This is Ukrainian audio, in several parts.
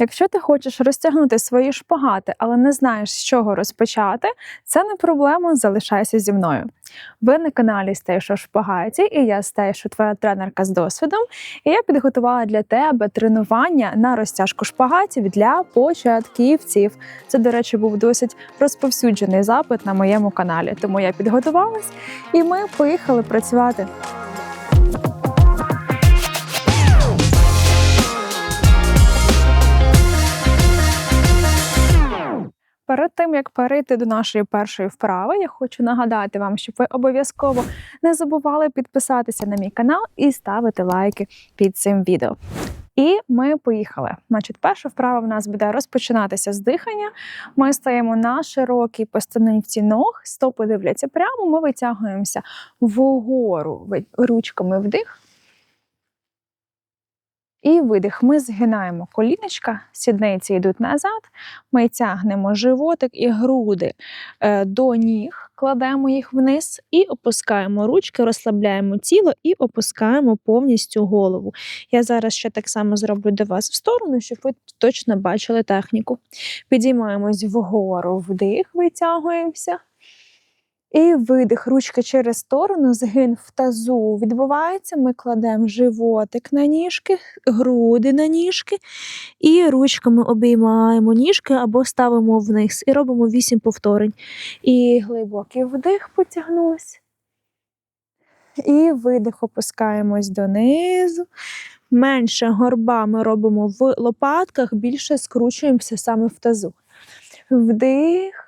Якщо ти хочеш розтягнути свої шпагати, але не знаєш, з чого розпочати, це не проблема, залишайся зі мною. Ви на каналі Стейшо Шпагаті, і я Стейшо, твоя тренерка з досвідом. І я підготувала для тебе тренування на розтяжку шпагатів для початківців. Це, до речі, був досить розповсюджений запит на моєму каналі, тому я підготувалась і ми поїхали працювати. Перед тим як перейти до нашої першої вправи, я хочу нагадати вам, щоб ви обов'язково не забували підписатися на мій канал і ставити лайки під цим відео. І ми поїхали. Значить, перша вправа в нас буде розпочинатися з дихання. Ми стаємо на широкій постановці ног, стопи дивляться прямо. Ми витягуємося вгору ручками вдих. І видих. Ми згинаємо коліночка, сідниці йдуть назад. Ми тягнемо животик і груди е, до ніг, кладемо їх вниз і опускаємо ручки, розслабляємо тіло і опускаємо повністю голову. Я зараз ще так само зроблю до вас в сторону, щоб ви точно бачили техніку. Підіймаємось вгору, вдих, витягуємося. І видих, ручки через сторону, згин в тазу відбувається. Ми кладемо животик на ніжки, груди на ніжки, і ручками обіймаємо ніжки або ставимо вниз. І робимо 8 повторень. І глибокий вдих потягнулось. І видих, опускаємось донизу. Менше горба ми робимо в лопатках, більше скручуємося саме в тазу. Вдих.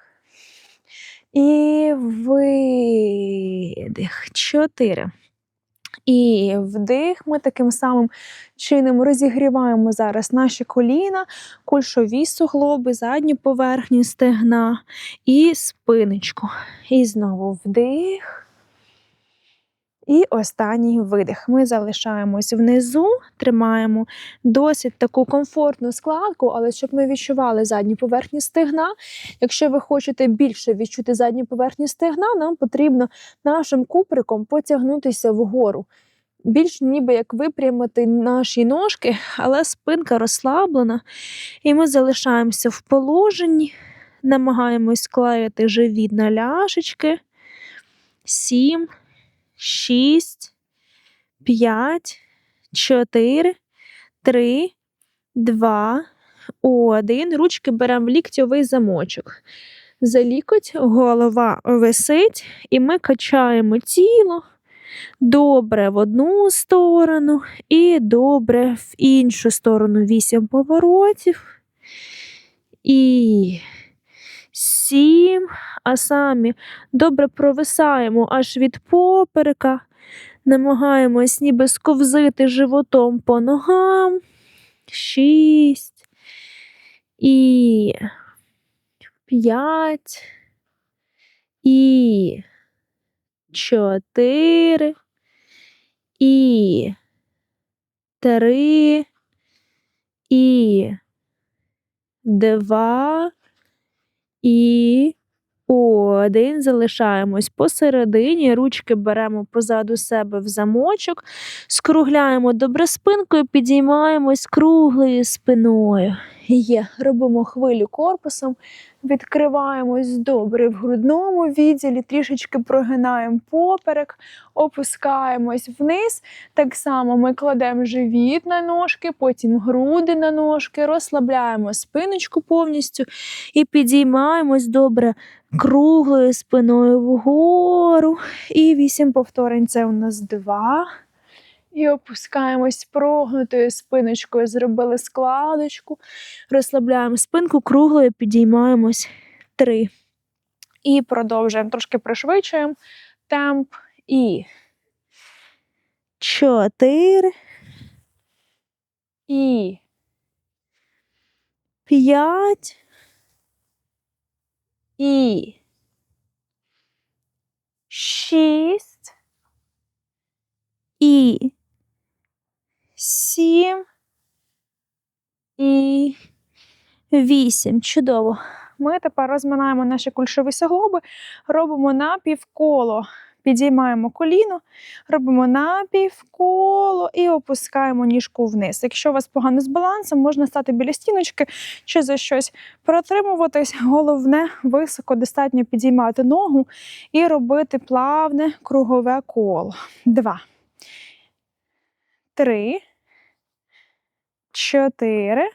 І видих. Чотири. І вдих. Ми таким самим чином розігріваємо зараз наші коліна, кульшові суглоби, задню поверхню стегна і спиночку. І знову вдих. І останній видих. Ми залишаємось внизу, тримаємо досить таку комфортну складку, але щоб ми відчували задню поверхню стегна. Якщо ви хочете більше відчути задню поверхню стегна, нам потрібно нашим куприком потягнутися вгору. Більш ніби як випрямити наші ножки, але спинка розслаблена, і ми залишаємося в положенні, намагаємось склеїти живіт на ляшечки. Сім, шість, п'ять, чотири, три, два, один. Ручки беремо в ліктьовий замочок. За лікоть голова висить, і ми качаємо тіло добре в одну сторону і добре в іншу сторону. Вісім поворотів. І сім. А самі добре провисаємо аж від поперека. Намагаємось ніби сковзити животом по ногам. Шість. І п'ять. І чотири. І три. І два. І один. Залишаємось посередині, ручки беремо позаду себе в замочок, скругляємо добре спинкою, підіймаємось круглою спиною. Є, робимо хвилю корпусом, відкриваємось добре в грудному відділі, трішечки прогинаємо поперек, опускаємось вниз. Так само ми кладемо живіт на ножки, потім груди на ножки, розслабляємо спиночку повністю і підіймаємось добре круглою спиною вгору. І вісім повторень це у нас два. І опускаємось прогнутою спиночкою, зробили складочку, розслабляємо спинку, круглою підіймаємось три. І продовжуємо, трошки пришвидшуємо темп. І чотири. І п'ять. І шість. І сім. І вісім. Чудово. Ми тепер розминаємо наші кульшові суглоби, робимо напівколо підіймаємо коліно, робимо напівколо і опускаємо ніжку вниз. Якщо у вас погано з балансом, можна стати біля стіночки чи за щось протримуватись. Головне високо достатньо підіймати ногу і робити плавне кругове коло. Два. Три. Чотири.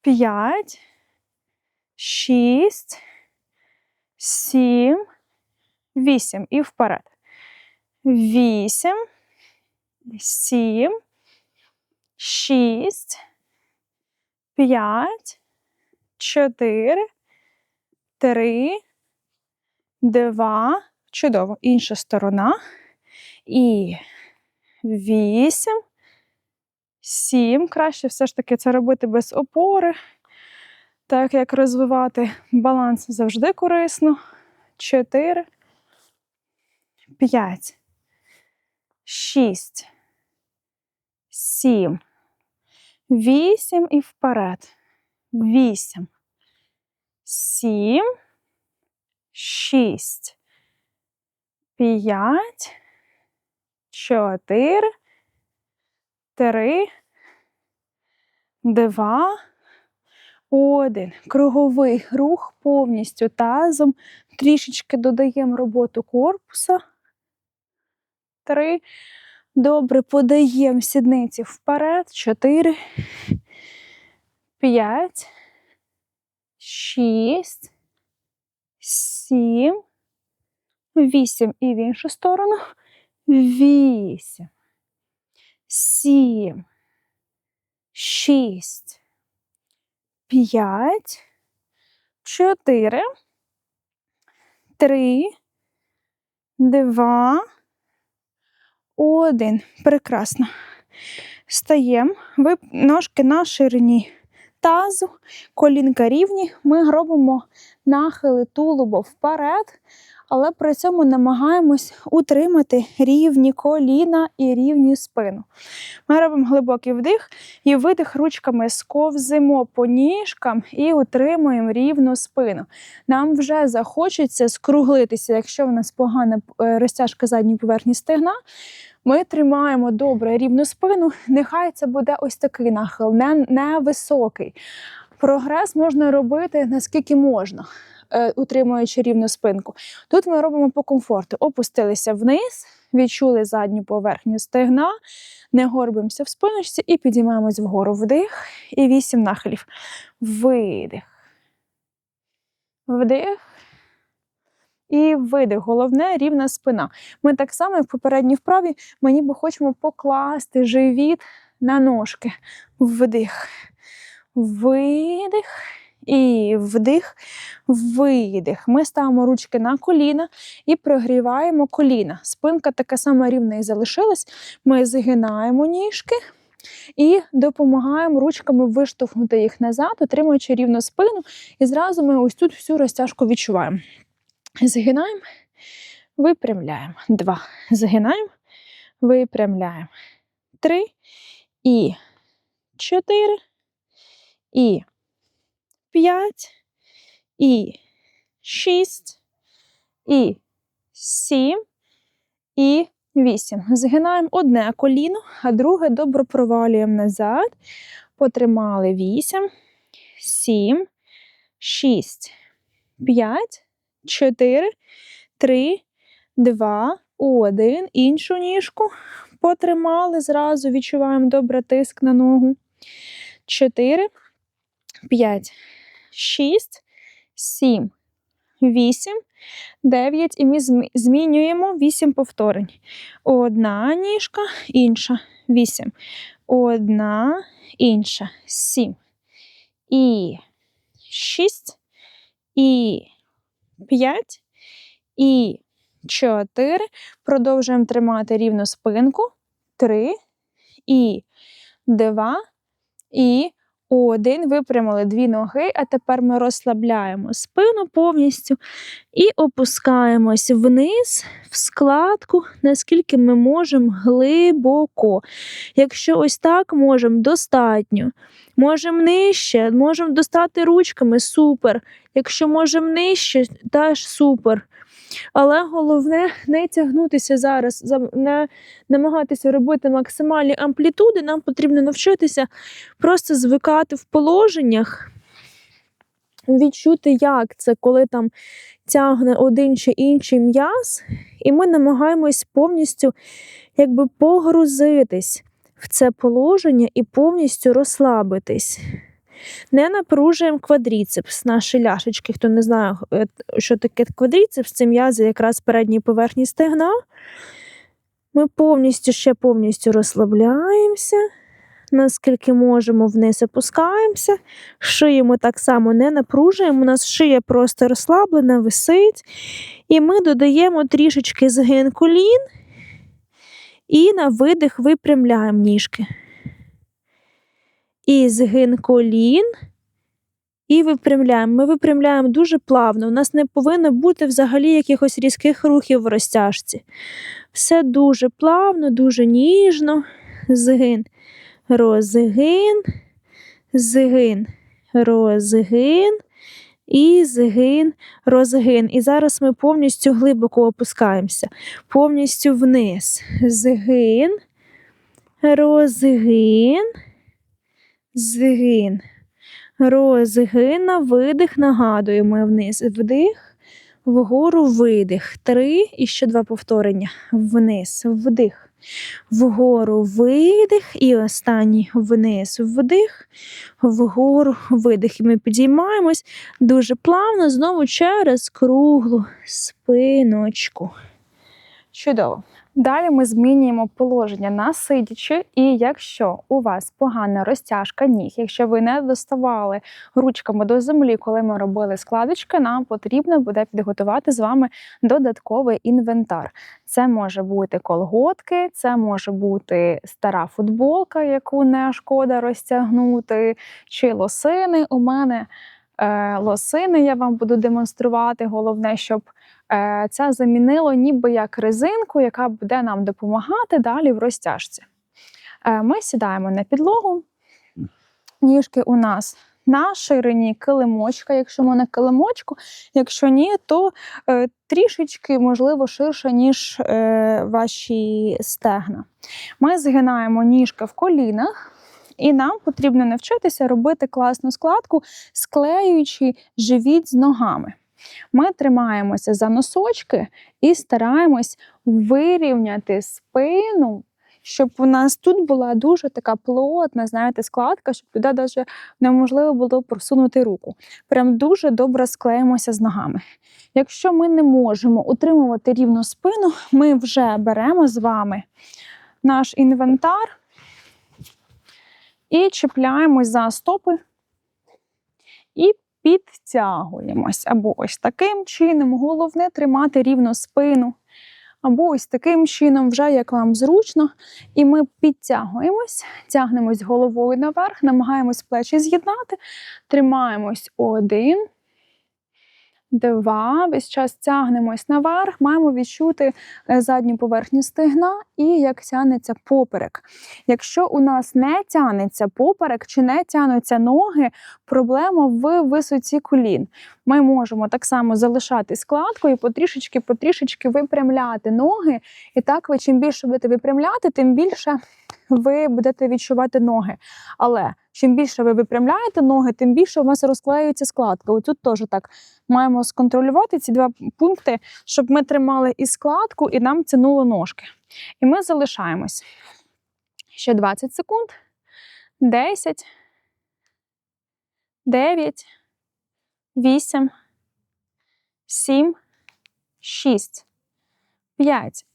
П'ять. Шість. Сім. Вісім. І вперед. Вісім. Сім. Шість. П'ять. Чотири. Три. Два. Чудово. Інша сторона. І вісім. Сім. Краще все ж таки це робити без опори. Так як розвивати баланс завжди корисно. Чотири. П'ять. Шість. Сім. Вісім і вперед. Вісім. Сім. Шість. П'ять. Чотири. Три. Два. Один. Круговий рух повністю тазом. Трішечки додаємо роботу корпуса. Три. Добре, подаємо сідниці вперед. Чотири. П'ять. Шість. Сім. Вісім. І в іншу сторону. Вісім. Сім. Шість. П'ять. Чотири. Три. Два. Один. Прекрасно. Стаємо. Ви ножки на ширині тазу, колінка рівні. Ми робимо нахили тулуба вперед, але при цьому намагаємось утримати рівні коліна і рівні спину. Ми робимо глибокий вдих і видих ручками сковзимо по ніжкам і утримуємо рівну спину. Нам вже захочеться скруглитися, якщо в нас погана е, розтяжка задньої поверхні стегна. Ми тримаємо добре рівну спину. Нехай це буде ось такий нахил, не, не високий. Прогрес можна робити наскільки можна, утримуючи рівну спинку. Тут ми робимо по комфорту. Опустилися вниз, відчули задню поверхню стегна, не горбимося в спиночці і підіймаємось вгору. Вдих і вісім нахилів. Видих. Вдих. І видих. Головне рівна спина. Ми так само, як в попередній вправі, ми ніби хочемо покласти живіт на ножки. Вдих. Видих. І вдих, видих. Ми ставимо ручки на коліна і прогріваємо коліна. Спинка така сама рівна і залишилась. Ми згинаємо ніжки і допомагаємо ручками виштовхнути їх назад, отримуючи рівну спину. І зразу ми ось тут всю розтяжку відчуваємо. Згинаємо, випрямляємо. Два. Згинаємо, випрямляємо. Три. І чотири. І п'ять. І шість. І сім. І вісім. Згинаємо одне коліно, а друге добре провалюємо назад. Потримали вісім, сім, шість, п'ять. 4, 3, 2, 1. Іншу ніжку потримали. Зразу відчуваємо добре тиск на ногу. 4, 5, 6, 7, 8, 9. І ми змінюємо 8 повторень. Одна ніжка, інша. 8. Одна, інша. 7. І 6. І 5 і 4. Продовжуємо тримати рівну спинку. 3 і 2 і 1. один, випрямили дві ноги, а тепер ми розслабляємо спину повністю і опускаємось вниз в складку, наскільки ми можемо глибоко. Якщо ось так можемо, достатньо. Можемо нижче, можемо достати ручками супер. Якщо можемо нижче, теж супер. Але головне не тягнутися зараз, не намагатися робити максимальні амплітуди. Нам потрібно навчитися просто звикати в положеннях, відчути, як це, коли там тягне один чи інший м'яз, і ми намагаємось повністю якби погрузитись в це положення і повністю розслабитись. Не напружуємо квадріцепс, наші ляшечки. Хто не знає, е, що таке квадріцепс, це м'язи якраз передньої поверхні стегна. Ми повністю ще повністю розслабляємося, наскільки можемо вниз опускаємося. Шию ми так само не напружуємо. У нас шия просто розслаблена, висить. І ми додаємо трішечки згин колін і на видих випрямляємо ніжки. І згин колін. І випрямляємо. Ми випрямляємо дуже плавно. У нас не повинно бути взагалі якихось різких рухів в розтяжці. Все дуже плавно, дуже ніжно. Згин, розгин, згин, розгин і згин, розгин. І зараз ми повністю глибоко опускаємося, повністю вниз. Згин, розгин, згин. Розгин на видих, нагадуємо вниз. Вдих, вгору видих. Три і ще два повторення. Вниз, вдих. Вгору видих. І останній вниз вдих, вгору видих. І ми підіймаємось дуже плавно, знову через круглу спиночку. Чудово. Далі ми змінюємо положення на сидячи, і якщо у вас погана розтяжка ніг, якщо ви не доставали ручками до землі, коли ми робили складочки, нам потрібно буде підготувати з вами додатковий інвентар. Це може бути колготки, це може бути стара футболка, яку не шкода розтягнути, чи лосини. У мене лосини я вам буду демонструвати. Головне, щоб е, це замінило ніби як резинку, яка буде нам допомагати далі в розтяжці. Е, ми сідаємо на підлогу. Ніжки у нас на ширині килимочка, якщо ми на килимочку, якщо ні, то е, трішечки, можливо, ширше, ніж е, ваші стегна. Ми згинаємо ніжки в колінах. І нам потрібно навчитися робити класну складку, склеюючи живіт з ногами. Ми тримаємося за носочки і стараємось вирівняти спину, щоб у нас тут була дуже така плотна, знаєте, складка, щоб туди навіть неможливо було просунути руку. Прям дуже добре склеїмося з ногами. Якщо ми не можемо утримувати рівну спину, ми вже беремо з вами наш інвентар і чіпляємось за стопи і підтягуємось. Або ось таким чином. Головне тримати рівно спину. Або ось таким чином, вже як вам зручно. І ми підтягуємось, тягнемось головою наверх, намагаємось плечі з'єднати, тримаємось один. Два, весь час тягнемось наверх, маємо відчути е, задню поверхню стегна і як тягнеться поперек. Якщо у нас не тягнеться поперек чи не тягнуться ноги, проблема в висоті колін. Ми можемо так само залишати складку і потрішечки-потрішечки випрямляти ноги. І так ви чим більше будете випрямляти, тим більше ви будете відчувати ноги. Але чим більше ви випрямляєте ноги, тим більше у вас розклеюється складка. Ось тут теж так маємо сконтролювати ці два пункти, щоб ми тримали і складку, і нам тянуло ножки. І ми залишаємось. Ще 20 секунд. 10, 9, 8, 7, 6, 5,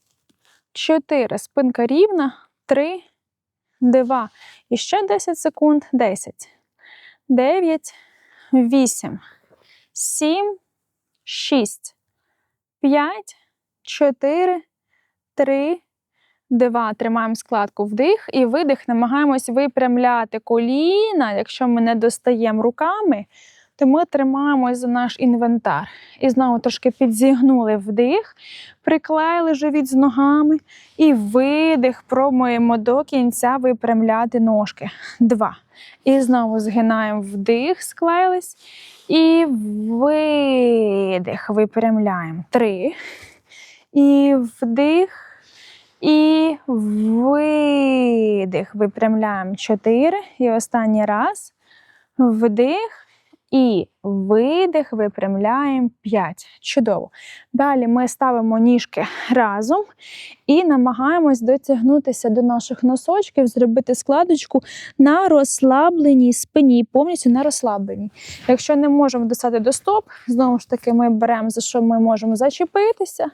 4. Спинка рівна. 3, 2. І ще 10 секунд. 10, 9, 8, 7, 6, 5, 4, 3, Два. Тримаємо складку вдих і видих. Намагаємось випрямляти коліна. Якщо ми не достаємо руками, то ми тримаємось за наш інвентар. І знову трошки підзігнули вдих, приклеїли живіт з ногами. І видих, пробуємо до кінця випрямляти ножки. Два. І знову згинаємо вдих, склеїлись. І видих, випрямляємо. Три. І вдих. І видих. Випрямляємо 4. І останній раз. Вдих. І видих, випрямляємо 5. Чудово. Далі ми ставимо ніжки разом і намагаємось дотягнутися до наших носочків, зробити складочку на розслабленій спині, повністю на розслабленій. Якщо не можемо достати до стоп, знову ж таки, ми беремо за що ми можемо зачепитися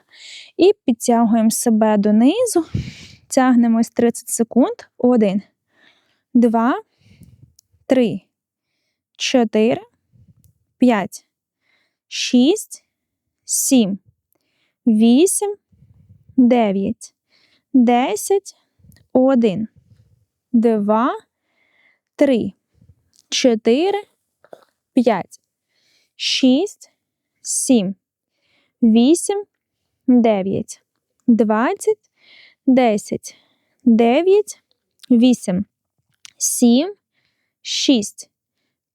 і підтягуємо себе донизу. Тягнемось 30 секунд. Один, два, три, чотири. 5, 6, 7, 8, 9, 10, 1, 2, 3, 4, 5, 6, 7, 8, 9, 20, 10, 9, 8, 7, 6,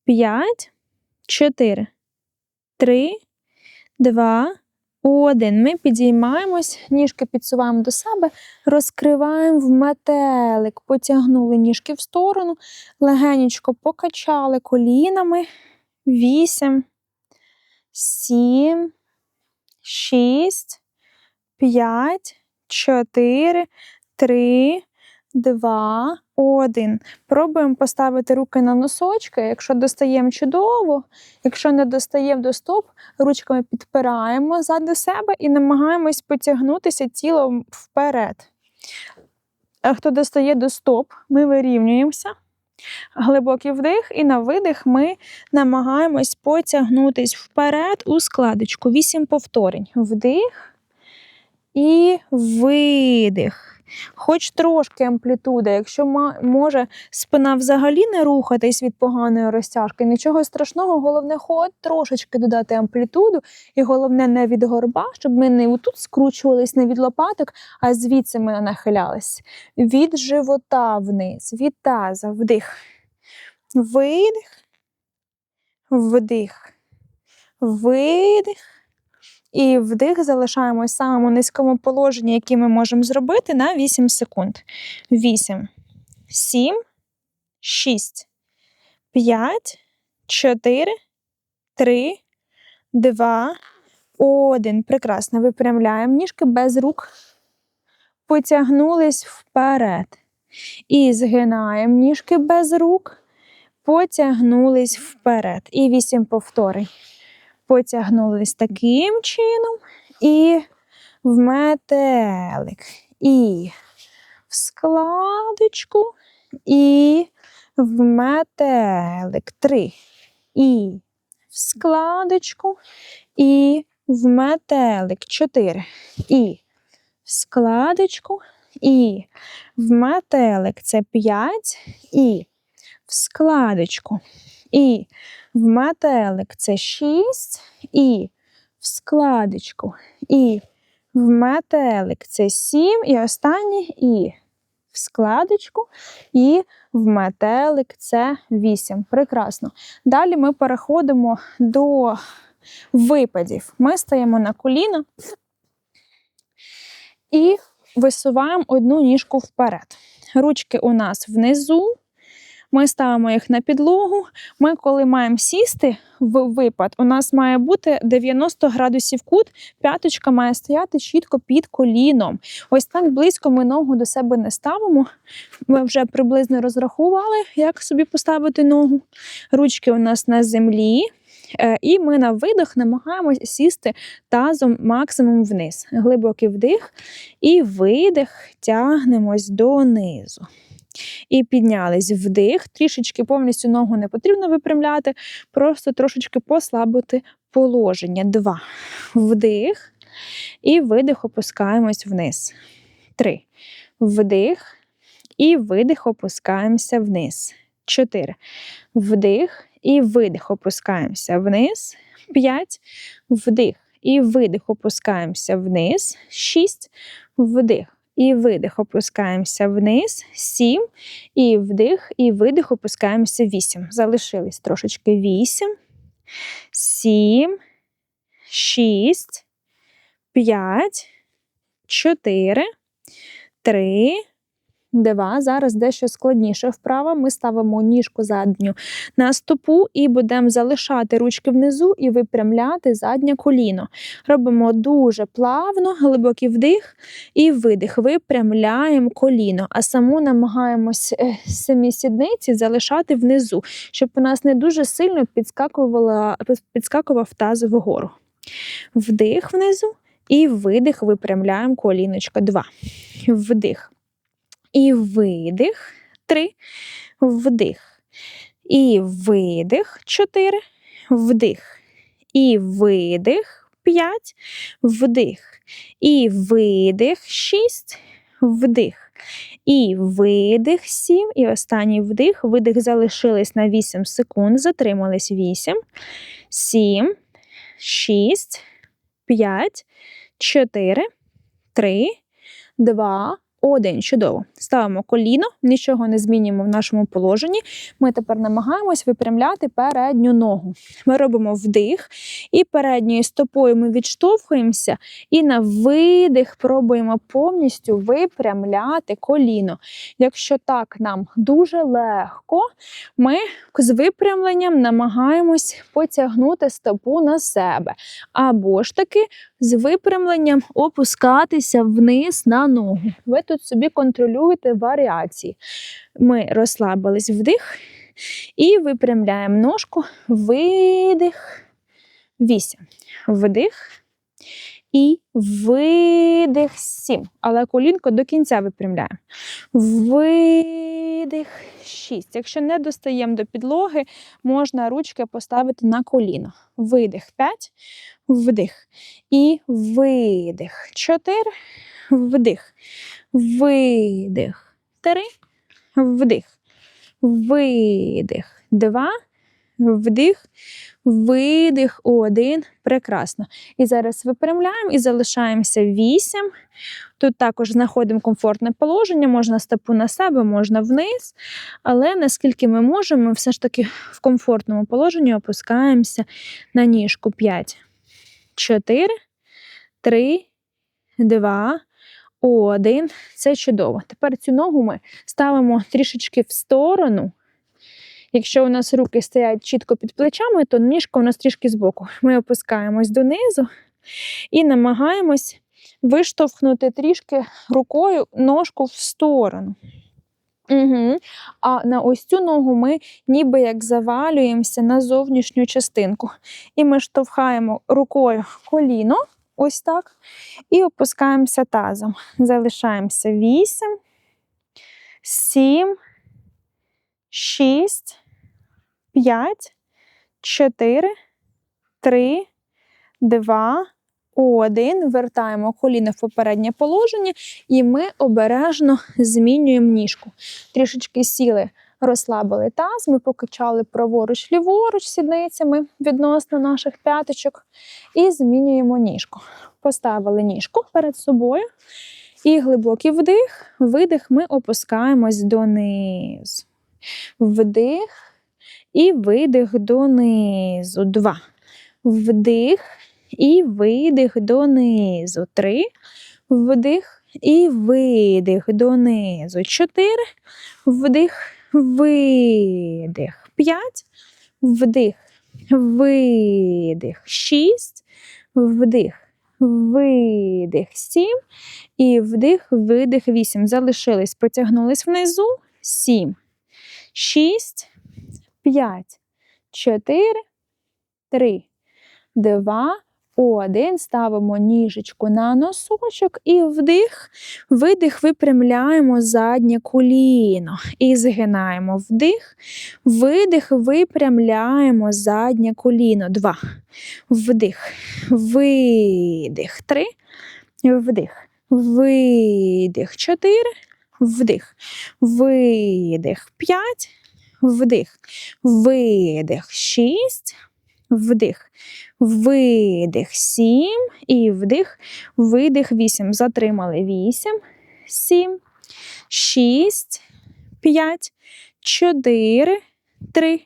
5, 4, 3, 2, 1. Ми підіймаємось, ніжки підсуваємо до себе, розкриваємо в метелик, потягнули ніжки в сторону, легенечко покачали колінами. 8, 7, 6, 5, 4, 3, 2, один. Пробуємо поставити руки на носочки. Якщо достаємо чудово, якщо не достаємо до стоп, ручками підпираємо ззаду себе і намагаємось потягнутися тілом вперед. А хто достає до стоп, ми вирівнюємося. Глибокий вдих, і на видих ми намагаємось потягнутися вперед у складочку. Вісім повторень. Вдих і видих. Хоч трошки амплітуда, якщо може спина взагалі не рухатись від поганої розтяжки, нічого страшного, головне, хоч трошечки додати амплітуду, і головне не від горба, щоб ми не отут скручувались, не від лопаток, а звідси ми нахилялись. Від живота вниз, від таза, вдих. Видих, вдих, видих. І вдих залишаємось в самому низькому положенні, яке ми можемо зробити, на 8 секунд. 8, 7, 6, 5, 4, 3, 2, 1. Прекрасно. Випрямляємо ніжки без рук. Потягнулись вперед. І згинаємо ніжки без рук. Потягнулись вперед. І 8 повторень потягнулись таким чином і в метелик. І в складочку, і в метелик. Три. І в складочку, і в метелик. Чотири. І в складочку, і в метелик. Це п'ять. І в складочку. І в метелик це 6, і в складочку, і в метелик це 7, і останнє і в складочку, і в метелик це 8. Прекрасно. Далі ми переходимо до випадів. Ми стаємо на коліна і висуваємо одну ніжку вперед. Ручки у нас внизу. Ми ставимо їх на підлогу. Ми, коли маємо сісти в випад, у нас має бути 90 градусів кут, п'яточка має стояти чітко під коліном. Ось так близько ми ногу до себе не ставимо. Ми вже приблизно розрахували, як собі поставити ногу. Ручки у нас на землі. Е, і ми на видих намагаємося сісти тазом максимум вниз. Глибокий вдих і видих, тягнемось донизу. І піднялись вдих, трішечки повністю ногу не потрібно випрямляти, просто трошечки послабити положення. Два. Вдих. І видих, опускаємось вниз. Три. вдих і видих, опускаємося вниз. 4. Вдих і видих, опускаємося вниз. 5. Вдих і видих, опускаємося вниз. 6. Вдих і видих, опускаємося вниз. 7. І вдих, і видих, опускаємося 8. Залишились трошечки 8. 7. 6. 5. 4. 3. Два. Зараз дещо складніше вправа. Ми ставимо ніжку задню на стопу і будемо залишати ручки внизу і випрямляти заднє коліно. Робимо дуже плавно, глибокий вдих і видих. Випрямляємо коліно, а саму намагаємось е, самі сідниці залишати внизу, щоб у нас не дуже сильно підскакував таз вгору. Вдих внизу і видих, випрямляємо коліночко. Два. Вдих. І видих. Три. Вдих. І видих. Чотири. Вдих. І видих. П'ять. Вдих. І видих. Шість. Вдих. І видих. Сім. І останній вдих. Видих залишились на 8 секунд. Затримались 8. 7. 6. 5. 4. 3. 2. Один. Чудово. Ставимо коліно, нічого не змінюємо в нашому положенні. Ми тепер намагаємось випрямляти передню ногу. Ми робимо вдих, і передньою стопою ми відштовхуємося, і на видих пробуємо повністю випрямляти коліно. Якщо так нам дуже легко, ми з випрямленням намагаємось потягнути стопу на себе. Або ж таки з випрямленням опускатися вниз на ногу. Ви тут собі контролюєте варіації. Ми розслабились вдих і випрямляємо ножку, видих, вісім. Вдих і видих, сім. Але колінко до кінця випрямляємо. Видих, шість. Якщо не достаємо до підлоги, можна ручки поставити на коліно. Видих, п'ять, вдих. І видих. Чотири. Вдих. Видих. Три. Вдих. Видих. Два. Вдих. Видих. Один. Прекрасно. І зараз випрямляємо і залишаємося вісім. Тут також знаходимо комфортне положення, можна стопу на себе, можна вниз. Але наскільки ми можемо, ми все ж таки в комфортному положенні опускаємося на ніжку 5, 4, 3, 2, один. Це чудово. Тепер цю ногу ми ставимо трішечки в сторону. Якщо у нас руки стоять чітко під плечами, то ніжка у нас трішки збоку. Ми опускаємось донизу і намагаємось виштовхнути трішки рукою ножку в сторону. Угу. А на ось цю ногу ми ніби як завалюємося на зовнішню частинку. І ми штовхаємо рукою коліно, ось так, і опускаємося тазом. Залишаємося 8, 7, 6, 5, 4, 3, 2, один. Вертаємо коліно в попереднє положення, і ми обережно змінюємо ніжку. Трішечки сіли, розслабили таз, ми покачали праворуч, ліворуч сідницями відносно наших п'яточок. І змінюємо ніжку. Поставили ніжку перед собою. І глибокий вдих, видих, ми опускаємось донизу. Вдих і видих донизу. Два. Вдих і видих донизу. Три. Вдих і видих донизу. Чотири. Вдих, видих. П'ять. Вдих, видих. Шість. Вдих. Видих. Сім. І вдих, видих. Вісім. Залишились. Потягнулись внизу. Сім. Шість. П'ять. Чотири. Три. Два. Один. Ставимо ніжечку на носочок і вдих, видих, випрямляємо заднє коліно. І згинаємо вдих, видих, випрямляємо заднє коліно. Два. Вдих, видих. Три. Вдих. Видих. Чотири. вдих, видих, 5, вдих, видих, 6, вдих, видих, 7 і вдих, видих, 8. Затримали 8, 7, 6, 5, 4, 3,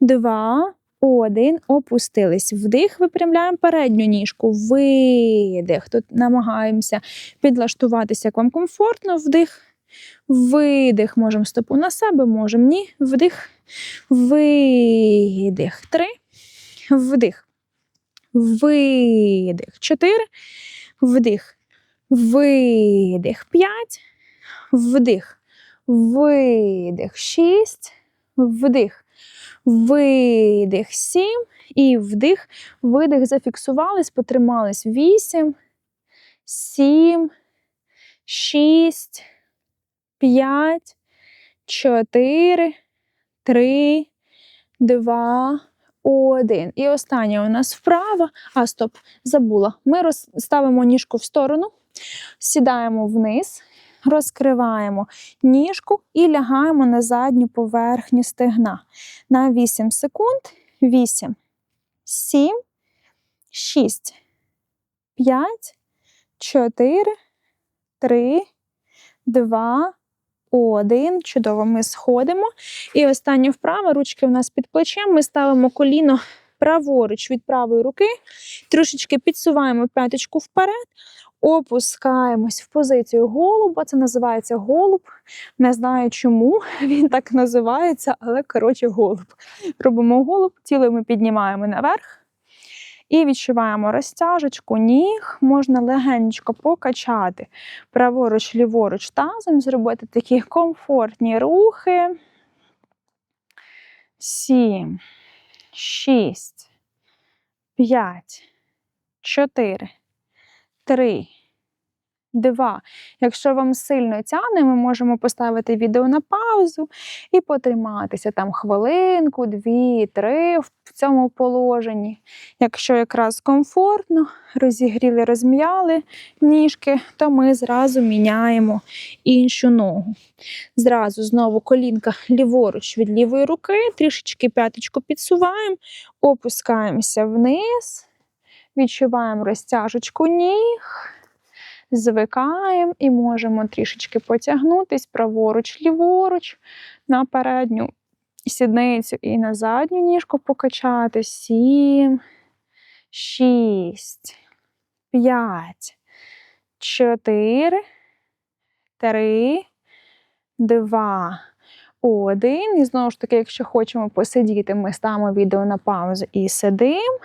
2, один, опустились. Вдих, випрямляємо передню ніжку, видих. Тут намагаємося підлаштуватися, як вам комфортно. Вдих, видих. Можемо стопу на себе, можемо ні. Вдих, видих. Три. Вдих. Видих. Чотири. Вдих. Видих. П'ять. Вдих. Видих. Шість. Вдих. Видих 7 і вдих, видих, зафіксувались, потримались 8, 7, 6, 5, 4, 3, 2, 1. І остання у нас вправа. А, стоп, забула. Ми розставимо ніжку в сторону, сідаємо вниз розкриваємо ніжку і лягаємо на задню поверхню стегна. На 8 секунд. 8, 7, 6, 5, 4, 3, 2, 1. Чудово, ми сходимо. І остання вправа, ручки у нас під плечем. Ми ставимо коліно праворуч від правої руки, трошечки підсуваємо п'яточку вперед, опускаємось в позицію голуба. Це називається голуб. Не знаю, чому він так називається, але коротше голуб. Робимо голуб, тіло ми піднімаємо наверх. І відчуваємо розтяжечку ніг, можна легенько покачати праворуч, ліворуч тазом, зробити такі комфортні рухи. Сім, шість, п'ять, чотири, три, Два. Якщо вам сильно тягне, ми можемо поставити відео на паузу і потриматися там хвилинку, дві, три в цьому положенні. Якщо якраз комфортно, розігріли, розм'яли ніжки, то ми зразу міняємо іншу ногу. Зразу знову колінка ліворуч від лівої руки, трішечки п'яточку підсуваємо, опускаємося вниз, відчуваємо розтяжечку ніг звикаємо і можемо трішечки потягнутись праворуч, ліворуч, на передню сідницю і на задню ніжку покачати. Сім, шість, п'ять, чотири, три, два. Один. І знову ж таки, якщо хочемо посидіти, ми ставимо відео на паузу і сидимо.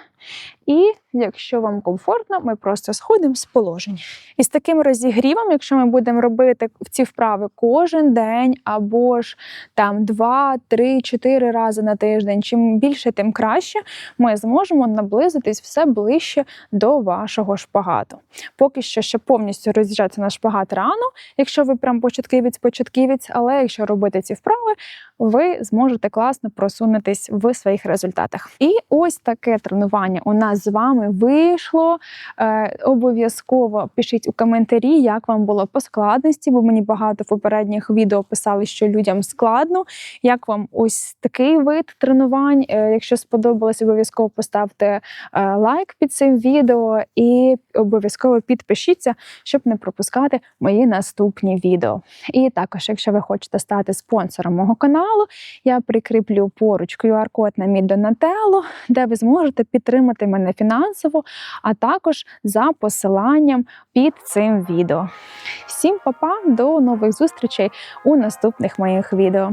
І якщо вам комфортно, ми просто сходимо з положення. І з таким розігрівом, якщо ми будемо робити ці вправи кожен день, або ж там 2, 3, 4 рази на тиждень, чим більше, тим краще, ми зможемо наблизитись все ближче до вашого шпагату. Поки що ще повністю роз'їжджатися на шпагат рано, якщо ви прям початківець-початківець, але якщо робити ці вправи, ви зможете класно просунутись в своїх результатах. І ось таке тренування у нас з вами вийшло. Е, Обов'язково пишіть у коментарі, як вам було по складності, бо мені багато в попередніх відео писали, що людям складно. Як вам ось такий вид тренувань? Е, якщо сподобалось, обов'язково поставте е, лайк під цим відео і обов'язково підпишіться, щоб не пропускати мої наступні відео. І також, якщо ви хочете стати спонсором мого каналу, я прикріплю поруч QR-код на мій Донателло, де ви зможете підтримати мене фінансово, а також за посиланням під цим відео. Всім па-па, до нових зустрічей у наступних моїх відео.